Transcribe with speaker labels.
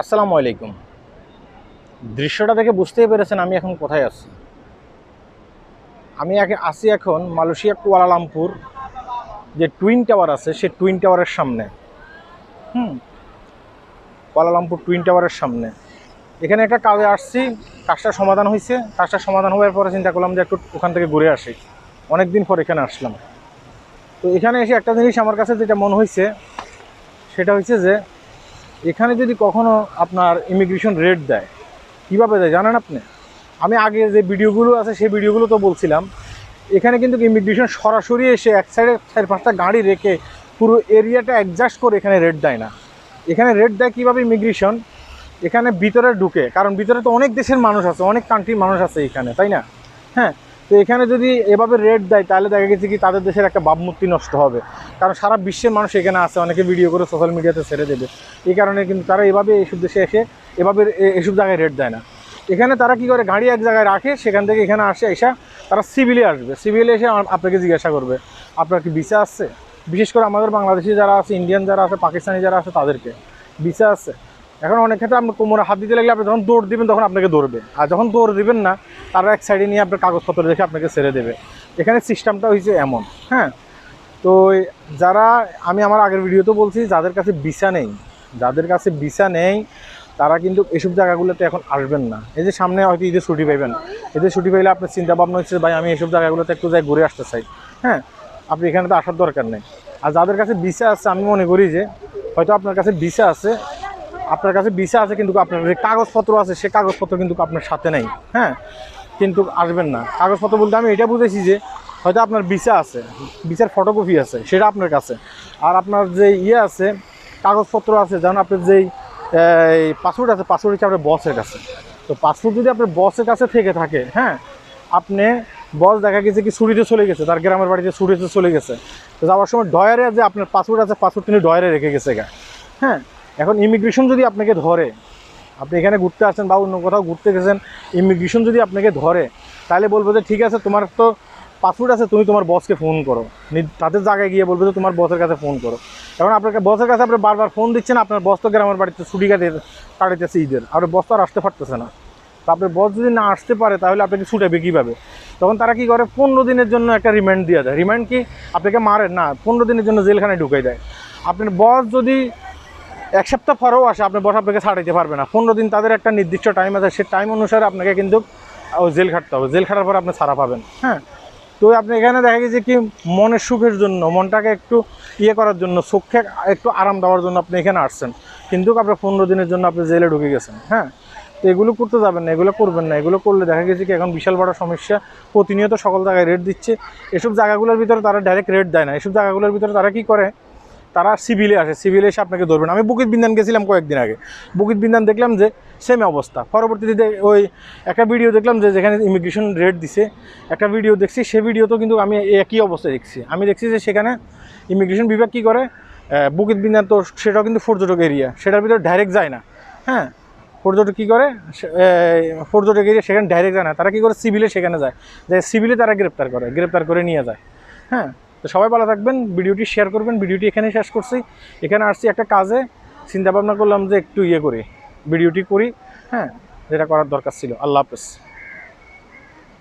Speaker 1: আসসালামু আলাইকুম। দৃশ্যটা দেখে বুঝতেই পেরেছেন আমি এখন কোথায় আছি। আমি আছি এখন মালয়েশিয়া কুয়ালালামপুর যে টুইন টাওয়ার আছে, সে টুইন টাওয়ারের সামনে। হুম কুয়ালালামপুর টুইন টাওয়ারের সামনে। এখানে একটা কাজে আসছি কাজটা সমাধান হয়েছে কাজটা সমাধান হওয়ার পরে চিন্তা করলাম যে একটু ওখান থেকে ঘুরে আসি। অনেক দিন পর এখানে আসলাম। তো এখানে এসে একটা জিনিস আমার কাছে যেটা মনে হয়েছে সেটা হচ্ছে যে এখানে যদি কখনো আপনার ইমিগ্রেশন রেট দেয়, কীভাবে দেয় জানেন আপনি? আমি আগে যে ভিডিওগুলো আছে সেই ভিডিওগুলো তো বলছিলাম। এখানে কিন্তু ইমিগ্রেশন সরাসরি এসে এক সাইডে চার পাঁচটা গাড়ি রেখে পুরো এরিয়াটা অ্যাডজাস্ট করে এখানে রেট দেয় না। এখানে রেট দেয় কীভাবে ইমিগ্রেশন এখানে ভিতরে ঢুকে, কারণ ভিতরে তো অনেক দেশের মানুষ আছে, অনেক কান্ট্রির মানুষ আছে এখানে, তাই না? হ্যাঁ তো এখানে যদি এভাবে রেট দেয়, তাহলে দেখা গেছে কি তাদের দেশের একটা ভাবমূর্তি নষ্ট হবে। কারণ সারা বিশ্বের মানুষ এখানে আসে অনেকে ভিডিও করে সোশ্যাল মিডিয়াতে ছেড়ে দেবে। এই কারণে কিন্তু তারা এভাবে এইসব দেশে এসে এভাবে এসব জায়গায় রেট দেয় না। এখানে তারা কি করে, গাড়ি এক জায়গায় রাখে, সেখান থেকে এখানে আসে, এসে তারা সিভিলে আসবে। সিভিলে এসে আপনাকে জিজ্ঞাসা করবে, আপনার কি ভিসা আসছে বিশেষ করে আমাদের বাংলাদেশি যারা আছে ইন্ডিয়ান যারা আছে পাকিস্তানি যারা আছে, তাদেরকে ভিসা আছে। এখন অনেক ক্ষেত্রে আপনি কোমরে হাত দিতে লাগলে আপনি যখন দৌড় দিবেন, তখন আপনাকে দৌড়বে আর যখন দৌড় দিবেন না, তারা এক সাইডে নিয়ে আপনার কাগজপত্র দেখে আপনাকে ছেড়ে দেবে। এখানে সিস্টেমটা হয়েছে এমন হ্যাঁ? তো যারা, আমি আমার আগের ভিডিওতে বলছি, যাদের কাছে ভিসা নেই, যাদের কাছে ভিসা নেই, তারা কিন্তু এসব জায়গাগুলোতে এখন আসবেন না। এই যে সামনে হয়তো ঈদের ছুটি পাইবেন। ঈদের ছুটি পাইলে আপনার চিন্তা ভাবনা হচ্ছে ভাই, আমি এসব জায়গাগুলোতে একটু যাই ঘুরে আসতে চাই। হ্যাঁ? আপনি এখানে তো আসার দরকার নেই। আর যাদের কাছে ভিসা আছে, আমি মনে করি যে, হয়তো আপনার কাছে ভিসা আছে আপনার কাছে ভিসা আছে কিন্তু আপনার যে কাগজপত্র আছে, সে কাগজপত্র কিন্তু আপনার সাথে নেই। হ্যাঁ? কিন্তু আসবেন না। কাগজপত্র বলতে আমি এটা বুঝেছি যে, হয়তো আপনার ভিসা আছে ভিসার ফটোকপি আছে, সেটা আপনার কাছে। আর আপনার যে ইয়ে আছে, কাগজপত্র আছে, যেমন আপনার যেই পাসপোর্ট আছে পাসপোর্ট হচ্ছে আপনার বসের কাছে। তো পাসপোর্ট যদি আপনার বসের কাছে থেকে থাকে হ্যাঁ আপনি বস দেখা গেছে কি ছুটিতে চলে গেছে, তার গ্রামের বাড়িতে ছুটিতে চলে গেছে। তো যাওয়ার সময় ডয়ারে যে আপনার পাসপোর্ট আছে পাসপোর্ট তিনি ডয়ারে রেখে গেছে গা। হ্যাঁ? এখন ইমিগ্রেশন যদি আপনাকে ধরে, আপনি এখানে ঘুরতে আসছেন বা অন্য কোথাও ঘুরতে গেছেন ইমিগ্রেশন যদি আপনাকে ধরে, তাহলে বলব যে, ঠিক আছে, তোমার তো পাসপোর্ট আছে, তুমি তোমার বসকে ফোন করো। তাদের জায়গায় গিয়ে বলবে যে, তোমার বসের কাছে ফোন করো। এখন আপনাকে বসের কাছে আপনি বারবার ফোন দিচ্ছেন, আপনার বস তো গ্রামের বাড়িতে ছুটি কাটে কাটাইতেছে ঈদের। আর বস তো আর আসতে পারতেছে না। তো আপনার বস যদি না আসতে পারে, তাহলে আপনাকে ছুটাবে কীভাবে? তখন তারা কি করে? পনেরো দিনের জন্য একটা রিমান্ড দিয়ে দেয়। রিমান্ড কি? আপনাকে মারে? না, পনেরো দিনের জন্য জেলখানায় ঢুকে দেয়। আপনার বস যদি এক সপ্তাহ পরেও আসে, আপনি বস আপনাকে ছাড়াইতে পারবে না। পনেরো দিন তাদের একটা নির্দিষ্ট টাইম আছে, সেই টাইম অনুসারে আপনাকে কিন্তু জেল খাটতে হবে। জেল খাটার পর আপনি ছাড়া পাবেন হ্যাঁ? তো আপনি এখানে দেখা গেছে কি, মনের সুখের জন্য, মনটাকে একটু ইয়ে করার জন্য চোখে একটু আরাম দেওয়ার জন্য আপনি এখানে আসছেন। কিন্তু আপনার পনেরো দিনের জন্য আপনি জেলে ঢুকে গেছেন হ্যাঁ? তো এগুলো করতে যাবেন না, এগুলো করবেন না। এগুলো করলে দেখা গেছে কি, এখন বিশাল বড় সমস্যা। প্রতিনিয়ত সকল জায়গায় রেট দিচ্ছে। এসব জায়গাগুলোর ভিতরে তারা ডাইরেক্ট রেট দেয় না। এসব জায়গাগুলোর ভিতরে তারা কি করে? তারা সিভিলে আসে, সিভিলে এসে আপনাকে ধরবেন আমি বুকিত বিন্দান গেছিলাম কয়েকদিন আগে। বুকিত বিন্দান দেখলাম যে সেম অবস্থা। পরবর্তীতে ওই একটা ভিডিও দেখলাম যে যেখানে ইমিগ্রেশন রেট দিছে। একটা ভিডিও দেখছি, সে ভিডিওতেও কিন্তু আমি একই অবস্থায় দেখছি। আমি দেখছি যে সেখানে ইমিগ্রেশন বিভাগ কী করে? বুকিত বিন্দান তো সেটাও কিন্তু পর্যটক এরিয়া সেটার ভিতরে ডাইরেক্ট যায় না। হ্যাঁ? পর্যটক কী করে? পর্যটক এরিয়া সেখানে ডাইরেক্ট যায় না। তারা কী করে? সিভিলে সেখানে যায়। যে সিভিলে তারা গ্রেপ্তার করে গ্রেপ্তার করে নিয়ে যায়। হ্যাঁ? তো সবাই ভালো থাকবেন, ভিডিওটি শেয়ার করবেন, ভিডিওটি এখানে শেষ করছি। এখানে আসছি একটা কাজে, চিন্তা ভাবনা করলাম যে একটু ইয়ে করি, ভিডিওটি করি হ্যাঁ যেটা করার দরকার ছিল। আল্লাহ হাফেজ।